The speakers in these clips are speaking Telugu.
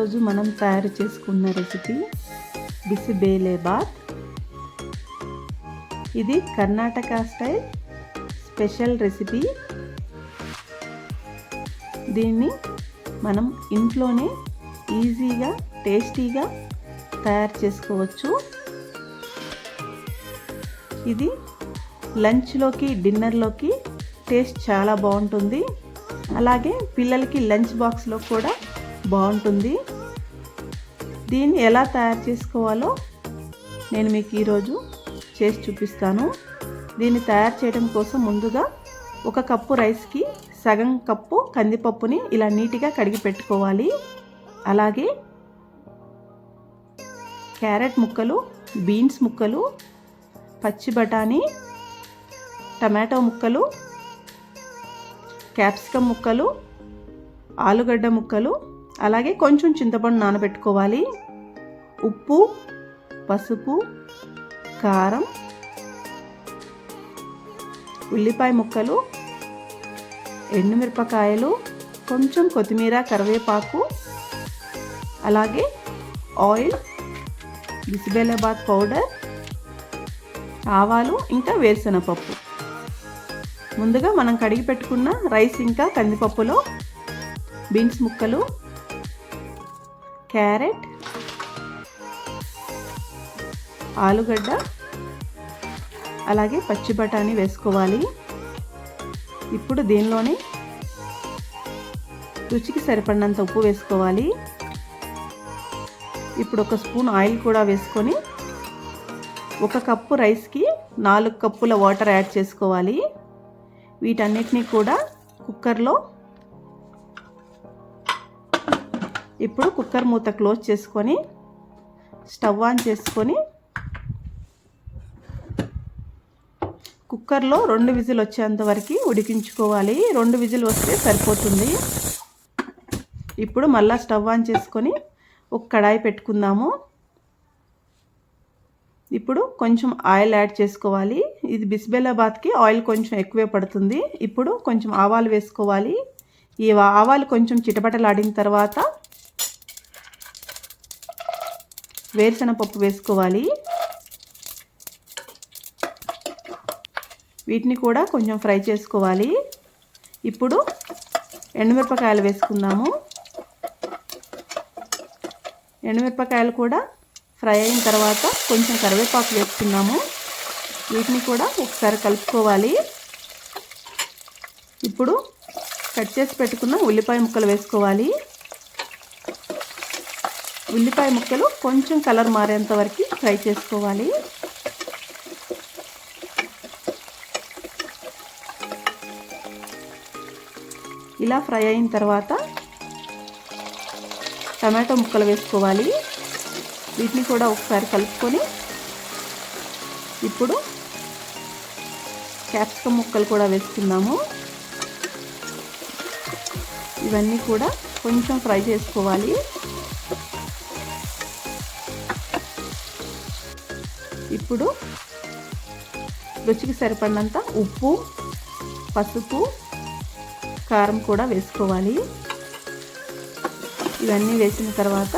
ఈరోజు మనం తయారు చేసుకున్న రెసిపీ బిసిబేలే బాత్. ఇది కర్ణాటక స్టైల్ స్పెషల్ రెసిపీ. దీన్ని మనం ఇంట్లోనే ఈజీగా టేస్టీగా తయారు చేసుకోవచ్చు. ఇది లంచ్లోకి డిన్నర్లోకి టేస్ట్ చాలా బాగుంటుంది. అలాగే పిల్లలకి లంచ్ బాక్స్లో కూడా బాగుంటుంది. దీన్ని ఎలా తయారు చేసుకోవాలో నేను మీకు ఈరోజు చేసి చూపిస్తాను. దీన్ని తయారు చేయడం కోసం ముందుగా ఒక కప్పు రైస్కి సగం కప్పు కందిపప్పుని ఇలా నీట్గా కడిగి పెట్టుకోవాలి. అలాగే క్యారెట్ ముక్కలు బీన్స్ ముక్కలు పచ్చి బఠానీ టమాటో ముక్కలు క్యాప్సికమ్ ముక్కలు ఆలుగడ్డ ముక్కలు అలాగే కొంచెం చింతపండు నానబెట్టుకోవాలి. ఉప్పు పసుపు కారం ఉల్లిపాయ ముక్కలు ఎండుమిరపకాయలు కొంచెం కొత్తిమీర కరివేపాకు అలాగే ఆయిల్ బిసిబెల్లబాద్ పౌడర్ ఆవాలు ఇంకా వేరుశనగపప్పు. ముందుగా మనం కడిగి పెట్టుకున్న రైస్ ఇంకా కందిపప్పులో బీన్స్ ముక్కలు క్యారెట్ ఆలుగడ్డ అలాగే పచ్చి బఠానీ వేసుకోవాలి. ఇప్పుడు దీనిలోనే రుచికి సరిపడినంత ఉప్పు వేసుకోవాలి. ఇప్పుడు ఒక స్పూన్ ఆయిల్ కూడా వేసుకొని ఒక కప్పు రైస్కి నాలుగు కప్పుల వాటర్ యాడ్ చేసుకోవాలి. వీటన్నిటిని కూడా కుక్కర్లో ఇప్పుడు కుక్కర్ మూత క్లోజ్ చేసుకొని స్టవ్ ఆన్ చేసుకొని కుక్కర్లో రెండు విజిల్ వచ్చేంత వరకు ఉడికించుకోవాలి. రెండు విజిల్ వస్తే సరిపోతుంది. ఇప్పుడు మళ్ళీ స్టవ్ ఆన్ చేసుకొని ఒక కడాయి పెట్టుకుందాము. ఇప్పుడు కొంచెం ఆయిల్ యాడ్ చేసుకోవాలి. ఇది బిస్బెల్లాబాద్కి ఆయిల్ కొంచెం ఎక్కువే పడుతుంది. ఇప్పుడు కొంచెం ఆవాలు వేసుకోవాలి. ఈ ఆవాలు కొంచెం చిటపటలాడిన తర్వాత వేరుశనగపప్పు వేసుకోవాలి. వీటిని కూడా కొంచెం ఫ్రై చేసుకోవాలి. ఇప్పుడు ఎండుమిరపకాయలు వేసుకుందాము. ఎండుమిరపకాయలు కూడా ఫ్రై అయిన తర్వాత కొంచెం కరివేపాకు వేసుకున్నాము వీటిని కూడా ఒకసారి కలుపుకోవాలి. ఇప్పుడు కట్ చేసి పెట్టుకున్న ఉల్లిపాయ ముక్కలు వేసుకోవాలి. ఉల్లిపాయ ముక్కలు కొంచెం కలర్ మారేంత వరకు ఫ్రై చేసుకోవాలి. ఇలా ఫ్రై అయిన తర్వాత టమాటో ముక్కలు వేసుకోవాలి. వీటిని కూడా ఒకసారి కలుపుకొని ఇప్పుడు క్యాప్సికమ్ ముక్కలు కూడా వేసుకుందాము. ఇవన్నీ కూడా కొంచెం ఫ్రై చేసుకోవాలి. ఇప్పుడు రుచికి సరిపడినంత ఉప్పు పసుపు కారం కూడా వేసుకోవాలి. ఇవన్నీ వేసిన తర్వాత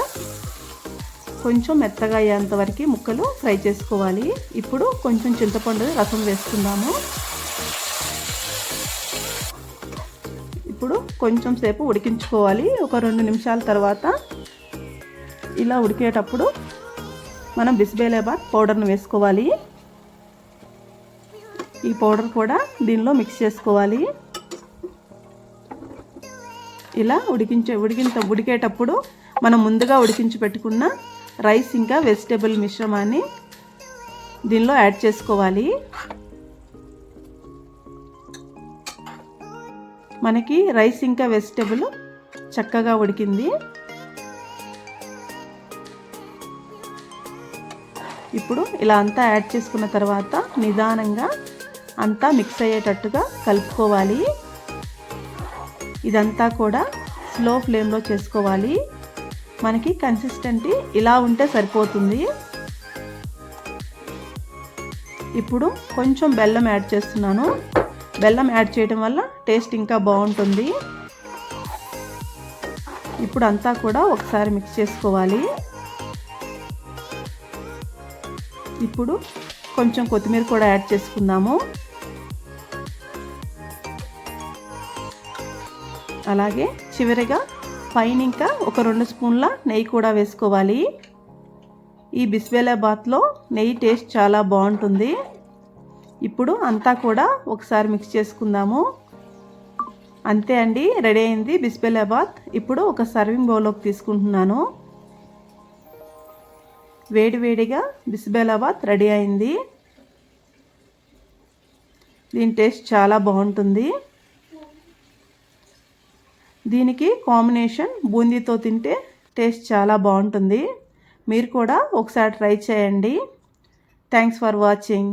కొంచెం మెత్తగా అయ్యేంత వరకు ముక్కలు ఫ్రై చేసుకోవాలి. ఇప్పుడు కొంచెం చింతపండు రసం వేసుకుందాము. ఇప్పుడు కొంచెం సేపు ఉడికించుకోవాలి. ఒక రెండు నిమిషాల తర్వాత ఇలా ఉడికేటప్పుడు మనం బిస్బేలేబాద్ పౌడర్ను వేసుకోవాలి. ఈ పౌడర్ కూడా దీనిలో మిక్స్ చేసుకోవాలి. ఇలా ఉడికించే ఉడికింత ఉడికేటప్పుడు మనం ముందుగా ఉడికించి పెట్టుకున్న రైస్ ఇంకా వెజిటేబుల్ మిశ్రమాన్ని దీనిలో యాడ్ చేసుకోవాలి. మనకి రైస్ ఇంకా వెజిటేబుల్ చక్కగా ఉడికింది. ఇప్పుడు ఇలా అంతా యాడ్ చేసుకున్న తర్వాత నిదానంగా అంతా మిక్స్ అయ్యేటట్టుగా కలుపుకోవాలి. ఇదంతా కూడా స్లో ఫ్లేమ్లో చేసుకోవాలి. మనకి కన్సిస్టెంటీ ఇలా ఉంటే సరిపోతుంది. ఇప్పుడు కొంచెం బెల్లం యాడ్ చేస్తున్నాను. బెల్లం యాడ్ చేయడం వల్ల టేస్ట్ ఇంకా బాగుంటుంది. ఇప్పుడు అంతా కూడా ఒకసారి మిక్స్ చేసుకోవాలి. ఇప్పుడు కొంచెం కొత్తిమీర కూడా యాడ్ చేసుకుందాము. అలాగే చివరిగా పైన ఇంకా ఒక రెండు స్పూన్ల నెయ్యి కూడా వేసుకోవాలి. ఈ బిస్బెలాబాత్లో నెయ్యి టేస్ట్ చాలా బాగుంటుంది. ఇప్పుడు అంతా కూడా ఒకసారి మిక్స్ చేసుకుందాము. అంతే అండి రెడీ అయింది బిస్బెలాబాత్ ఇప్పుడు ఒక సర్వింగ్ బౌల్లోకి తీసుకుంటున్నాను. వేడివేడిగా బిసిబేలాబాత్ రెడీ అయింది. దీని టేస్ట్ చాలా బాగుంటుంది. దీనికి కాంబినేషన్ బూందీతో తింటే టేస్ట్ చాలా బాగుంటుంది. మీరు కూడా ఒకసారి ట్రై చేయండి. Thanks for watching